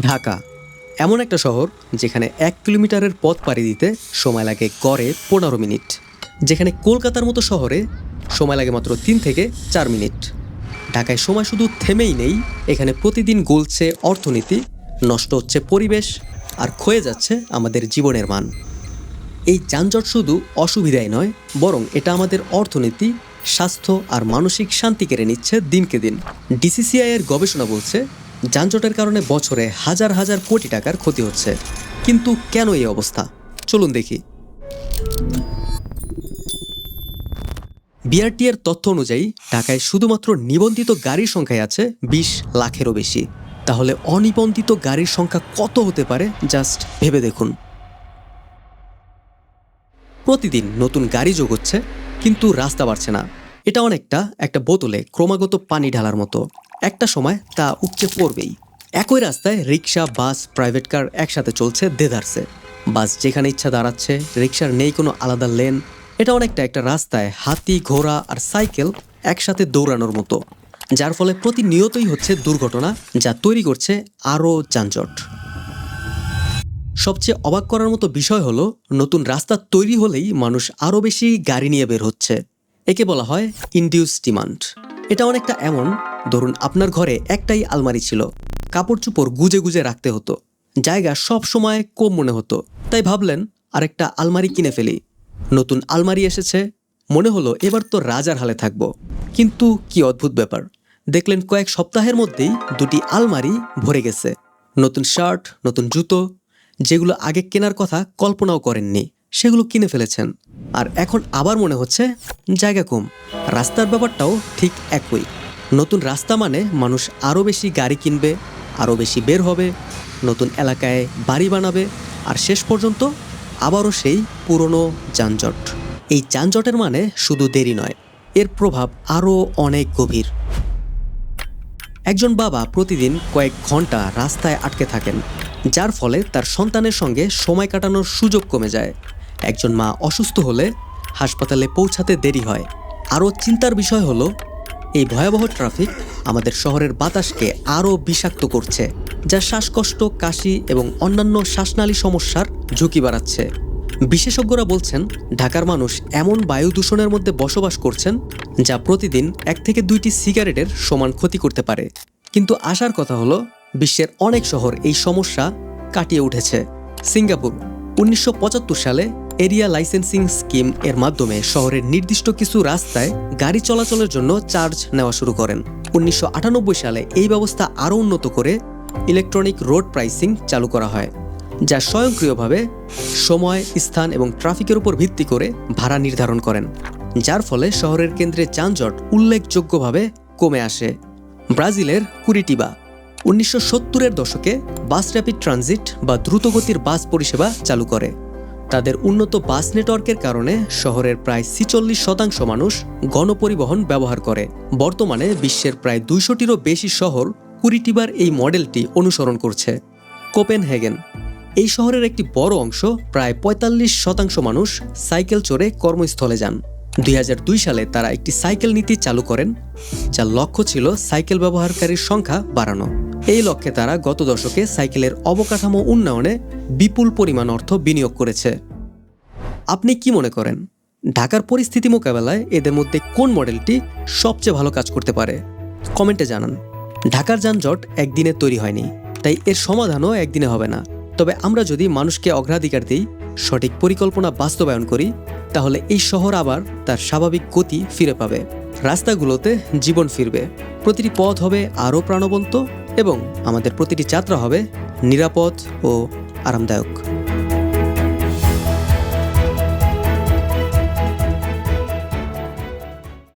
ঢাকা। এমন একটা শহর যেখানে এক কিলোমিটারের পথ পাড়ি দিতে সময় লাগে গড়ে পনেরো মিনিট। যেখানে কলকাতার মতো শহরে সময় লাগে মাত্র তিন থেকে চার মিনিট। ঢাকায় সময় শুধু থেমেই নেই, এখানে প্রতিদিন গলছে অর্থনীতি, নষ্ট হচ্ছে পরিবেশ আর ক্ষয়ে যাচ্ছে আমাদের জীবনের মান। এই যানজট শুধু অসুবিধাই নয়, বরং এটা আমাদের অর্থনীতি, স্বাস্থ্য আর মানসিক শান্তি কেড়ে নিচ্ছে দিনকে দিন। ডিসিসিআই এর গবেষণা বলছে যানজটের কারণে বছরে হাজার হাজার কোটি টাকার ক্ষতি হচ্ছে। কিন্তু কেন এই অবস্থা? চলুন দেখি। বিআরটি এর তথ্য অনুযায়ী, ঢাকায় শুধুমাত্র নিবন্ধিত গাড়ির সংখ্যায় আছে বিশ লাখেরও বেশি। তাহলে অনিবন্ধিত গাড়ির সংখ্যা কত হতে পারে? জাস্ট ভেবে দেখুন। প্রতিদিন নতুন গাড়ি যোগ হচ্ছে, কিন্তু রাস্তা বাড়ছে না। এটা অনেকটা একটা বোতলে ক্রমাগত পানি ঢালার মতো। একটা সময় তা উপচে পড়বেই। একই রাস্তায় রিক্সা বাস প্রাইভেট কার একসাথে চলছে দেদারসে বাস যেখানে ইচ্ছা দাঁড়াচ্ছে রিক্সার নেই কোনো আলাদা লেন এটা অনেকটা একটা রাস্তায় হাতি, ঘোড়া আর সাইকেল একসাথে দৌড়ানোর মতো। যার ফলে প্রতিনিয়তই হচ্ছে দুর্ঘটনা যা তৈরি করছে আরও যানজট। সবচেয়ে অবাক করার মতো বিষয় হলো, নতুন রাস্তা তৈরি হলেই মানুষ আরও বেশি গাড়ি নিয়ে বের হচ্ছে। একে বলা হয় ইনডিউস ডিমান্ড এটা অনেকটা এমন ধরুন আপনার ঘরে একটাই আলমারি ছিল। কাপড় চোপড় গুজে গুজে রাখতে হতো। জায়গা সব সময় কম মনে হতো। তাই ভাবলেন, আরেকটা আলমারি কিনে ফেলি। নতুন আলমারি এসেছে। মনে হলো এবার তো রাজার হালে থাকব। কিন্তু কি অদ্ভুত ব্যাপার। দেখলেন কয়েক সপ্তাহের মধ্যেই দুটি আলমারি ভরে গেছে। নতুন শার্ট, নতুন জুতো। যেগুলো আগে কেনার কথা কল্পনাও করেননি, সেগুলো কিনে ফেলেছেন। আর এখন আবার মনে হচ্ছে জায়গা কম। রাস্তার ব্যাপারটাও ঠিক একই। নতুন রাস্তা মানে মানুষ আরও বেশি গাড়ি কিনবে আরও বেশি বের হবে, নতুন এলাকায় বাড়ি বানাবে, আর শেষ পর্যন্ত আবারও সেই পুরনো যানজট। এই যানজটের মানে শুধু দেরি নয়, এর প্রভাব আরও অনেক গভীর। একজন বাবা প্রতিদিন কয়েক ঘণ্টা রাস্তায় আটকে থাকেন, যার ফলে তার সন্তানের সঙ্গে সময় কাটানোর সুযোগ কমে যায়। একজন মা অসুস্থ হলে হাসপাতালে পৌঁছাতে দেরি হয়। আরও চিন্তার বিষয় হলো এই ভয়াবহ ট্রাফিক আমাদের শহরের বাতাসকে আরও বিষাক্ত করছে, যা শ্বাসকষ্ট, কাশি এবং অন্যান্য শ্বাসনালী সমস্যার ঝুঁকি বাড়াচ্ছে। বিশেষজ্ঞরা বলছেন, ঢাকার মানুষ এমন বায়ু দূষণের মধ্যে বসবাস করছেন, যা প্রতিদিন এক থেকে দুইটি সিগারেটের সমান ক্ষতি করতে পারে। কিন্তু আসার কথা হলো, বিশ্বের অনেক শহর এই সমস্যা কাটিয়ে উঠেছে। সিঙ্গাপুর, উনিশশো পঁচাত্তর সালে এরিয়া লাইসেন্সিং স্কিম এর মাধ্যমে শহরের নির্দিষ্ট কিছু রাস্তায় গাড়ি চলাচলের জন্য চার্জ নেওয়া শুরু করেন। উনিশশো আটানব্বই সালে এই ব্যবস্থা আরও উন্নত করে ইলেকট্রনিক রোড প্রাইসিং চালু করা হয়, যা স্বয়ংক্রিয়ভাবে সময়, স্থান এবং ট্রাফিকের উপর ভিত্তি করে ভাড়া নির্ধারণ করেন, যার ফলে শহরের কেন্দ্রে যানজট উল্লেখযোগ্যভাবে কমে আসে। ব্রাজিলের কুরিটিবা, উনিশশো সত্তরের দশকে বাস র্যাপিড ট্রানজিট বা দ্রুতগতির বাস পরিষেবা চালু করে। তাদের উন্নত বাস নেটওয়ার্কের কারণে শহরের প্রায় ছিচল্লিশ শতাংশ মানুষ গণপরিবহন ব্যবহার করে। বর্তমানে বিশ্বের প্রায় দুইশোটিরও বেশি শহর কুড়িটিবার এই মডেলটি অনুসরণ করছে। কোপেনহেগেন। এই শহরের একটি বড় অংশ প্রায় পঁয়তাল্লিশ শতাংশ মানুষ সাইকেল চড়ে কর্মস্থলে যান। দুই হাজার দুই সালে তারা একটি সাইকেল নীতি চালু করেন, যার লক্ষ্য ছিল সাইকেল ব্যবহারকারীর সংখ্যা বাড়ানো। এই লক্ষ্যে তারা গত দশকে সাইকেলের অবকাঠামো উন্নয়নে বিপুল পরিমাণ অর্থ বিনিয়োগ করেছে। আপনি কি মনে করেন, ঢাকার পরিস্থিতি মোকাবেলায় এদের মধ্যে কোন মডেলটি সবচেয়ে ভালো কাজ করতে পারে? কমেন্টে জানান। ঢাকার যানজট একদিনে তৈরি হয়নি, তাই এর সমাধানও একদিনে হবে না। তবে আমরা যদি মানুষকে অগ্রাধিকার দিই, সঠিক পরিকল্পনা বাস্তবায়ন করি তাহলে এই শহর আবার তার স্বাভাবিক গতি ফিরে পাবে। রাস্তাগুলোতে জীবন ফিরবে। প্রতিটি পথ হবে আরও প্রাণবন্ত এবং আমাদের প্রতিটি যাত্রা হবে নিরাপদ ও আরামদায়ক।